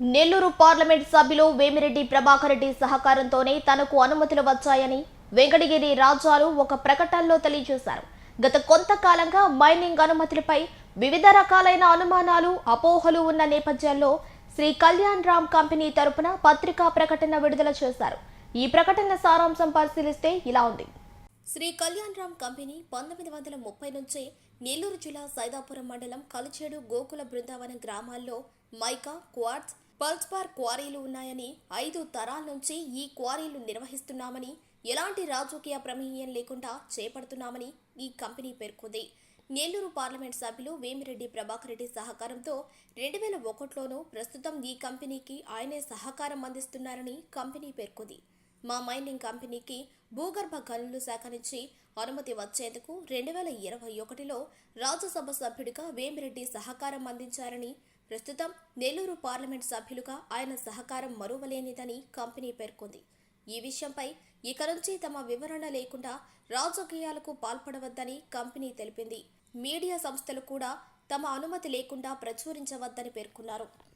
Nellore parliament సభ్యులు వేమిరెడ్డి ప్రభాకర్ రెడ్డి సహకారంతోనే తనకు అనుమతులు వచ్చాయని వెంకటగిరి రాజాలు ఒక ప్రకటనలో తెలియజేశారు. గత కొంతకాలంగా మైనింగ్ అనుమతులపై వివిధ రకాలైన అనుమానాలు అపోహలు ఉన్న నేపథ్యంలో శ్రీ కళ్యాణ్ రామ్ కంపెనీ తరపున పత్రికా ప్రకటన విడుదల చేశారు. ఈ ప్రకటన సారాంశం పరిశీలిస్తే ఇలా ఉంది. శ్రీ కళ్యాణ్ రామ్ కంపెనీ పంతొమ్మిది వందల ముప్పై నుంచే నెల్లూరు జిల్లా సైదాపురం మండలం కలిచేడు గోకుల బృందావనం గ్రామాల్లో మైకా క్వార్ట్స్ పల్స్పార్ క్వారీలు ఉన్నాయని ఐదు తరాల నుంచి ఈ క్వారీలు నిర్వహిస్తున్నామని ఎలాంటి రాజకీయ ప్రమేయం లేకుండా చేపడుతున్నామని ఈ కంపెనీ పేర్కొంది. నెల్లూరు పార్లమెంట్ సభ్యులు వేమిరెడ్డి ప్రభాకర్ రెడ్డి సహకారంతో రెండు వేల ఒకటిలోనూ ప్రస్తుతం ఈ కంపెనీకి ఆయనే సహకారం అందిస్తున్నారని కంపెనీ పేర్కొంది. మా మైనింగ్ కంపెనీకి భూగర్భ గనులు శాఖ నుంచి అనుమతి వచ్చేందుకు రెండు వేల ఇరవై ఒకటిలో రాజ్యసభ సభ్యుడిగా వేమిరెడ్డి సహకారం అందించారని ప్రస్తుతం నెల్లూరు పార్లమెంట్ సభ్యులుగా ఆయన సహకారం మరువలేనిదని కంపెనీ పేర్కొంది. ఈ విషయంపై ఇక నుంచి తమ వివరణ లేకుండా రాజకీయాలకు పాల్పడవద్దని కంపెనీ తెలిపింది. మీడియా సంస్థలు కూడా తమ అనుమతి లేకుండా ప్రచురించవద్దని పేర్కొన్నారు.